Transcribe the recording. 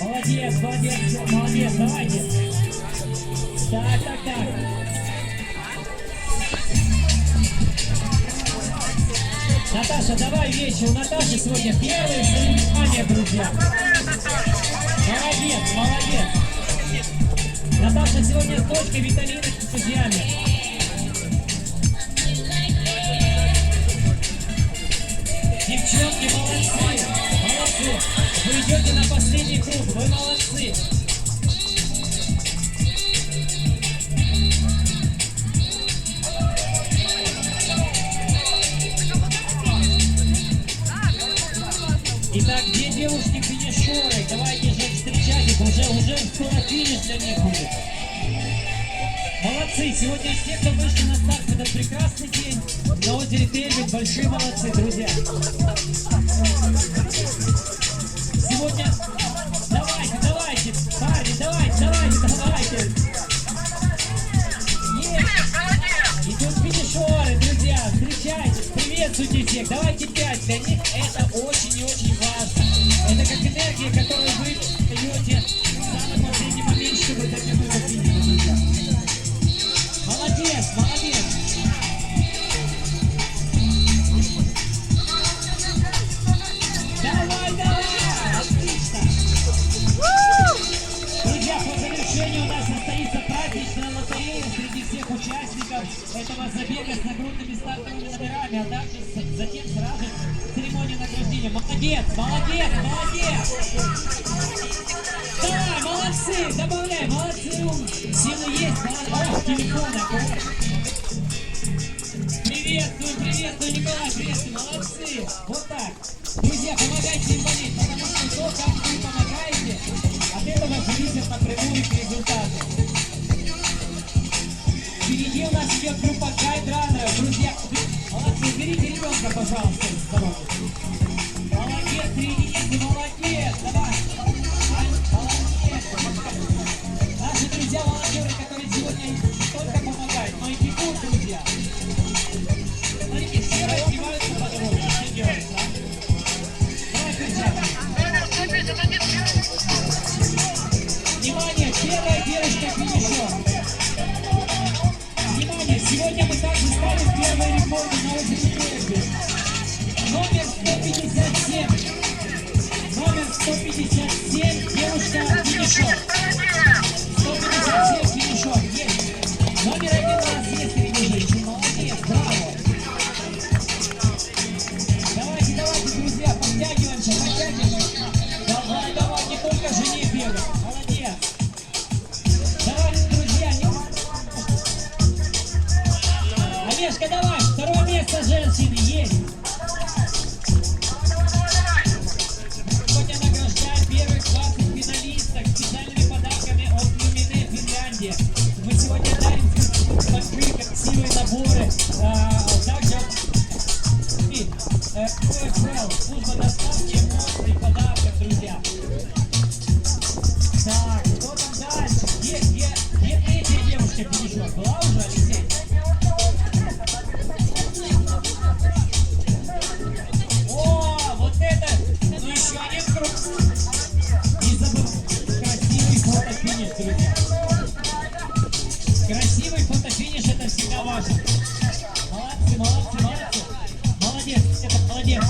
Молодец, молодец, молодец, давайте. Так, так, так. Наташа, давай вещи. У Наташи сегодня первые соревнования, друзья. Молодец, молодец. Наташа сегодня с дочкой Виталиной с друзьями. Девчонки, молодцы. Вы идете на последний круг, вы молодцы. Итак, где девушки финишеры? Давайте же встречать их, уже, уже скоро финиш для них будет. Молодцы! Сегодня все, кто вышли на старт этот прекрасный день на озере Тельвин, большие молодцы, друзья. Сегодня... Давайте, давайте, парни, давайте, давайте, давайте. Есть! Идут финишеры, друзья, встречайте, приветствуйте всех. Давайте пять, для них это очень и очень важно. Это как энергия, которую участников этого забега с нагрудными стартовыми номерами, а также с- затем сразу церемония награждения. Молодец, молодец, молодец! Давай, молодцы, добавляй, молодцы. Силы есть, молодцы. О, телефон. Приветствую, приветствую, Николай, приветствую, молодцы. Вот так. Группа гайдранеров. Друзья, молодцы, уберите ребенка, пожалуйста, Номер 157. Номер 157, девушка финишер. Так, кто там дальше? Где, где, где третья девушка финишер? Была уже, Алексей? красивый фотофиниш это всегда важно. Молодцы, молодцы, молодцы. Молодец, все так молодец.